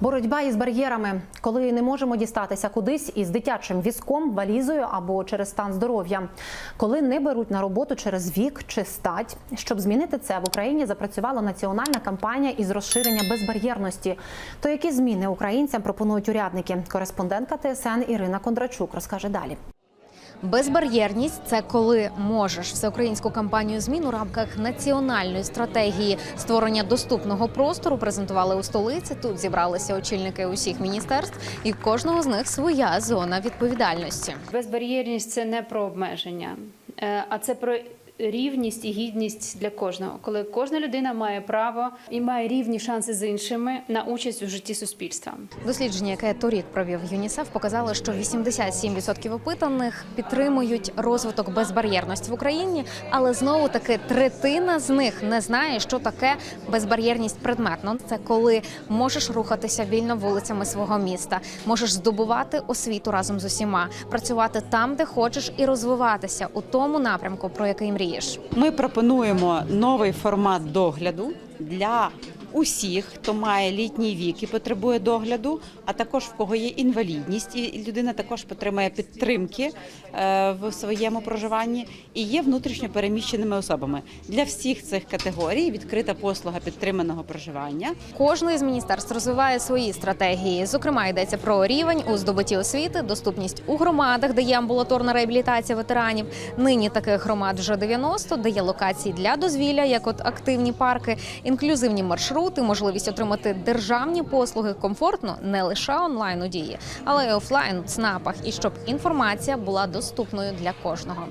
Боротьба із бар'єрами, коли не можемо дістатися кудись із дитячим візком, валізою або через стан здоров'я, коли не беруть на роботу через вік чи стать. Щоб змінити це, в Україні запрацювала національна кампанія із розширення безбар'єрності. То які зміни українцям пропонують урядники? Кореспондентка ТСН Ірина Кондрачук розкаже далі. Безбар'єрність це коли можеш всеукраїнську кампанію змін у рамках національної стратегії створення доступного простору презентували у столиці. Тут зібралися очільники усіх міністерств, і кожного з них своя зона відповідальності. Безбар'єрність це не про обмеження, е, а це про рівність і гідність для кожного, коли кожна людина має право і має рівні шанси з іншими на участь у житті суспільства. Дослідження, яке торік провів ЮНІСЕФ, показало, що 87% опитаних підтримують розвиток безбар'єрності в Україні, але знову таки третина з них не знає, що таке безбар'єрність предметно. Це коли можеш рухатися вільно вулицями свого міста, можеш здобувати освіту разом з усіма, працювати там, де хочеш, і розвиватися у тому напрямку, про який мрієш. Ми пропонуємо новий формат догляду для усіх, хто має літній вік і потребує догляду, а також в кого є інвалідність, і людина також отримує підтримки е, в своєму проживанні і є внутрішньо переміщеними особами. Для всіх цих категорій відкрита послуга підтриманого проживання. Кожне із міністерств розвиває свої стратегії. Зокрема, йдеться про рівень у здобутті освіти, доступність у громадах, де є амбулаторна реабілітація ветеранів. Нині таких громад вже 90, де є локації для дозвілля, як от активні парки, інклюзивні маршрути, можливість отримати державні послуги комфортно не лише онлайн у дії, але й офлайн в ЦНАПах, і щоб інформація була доступною для кожного.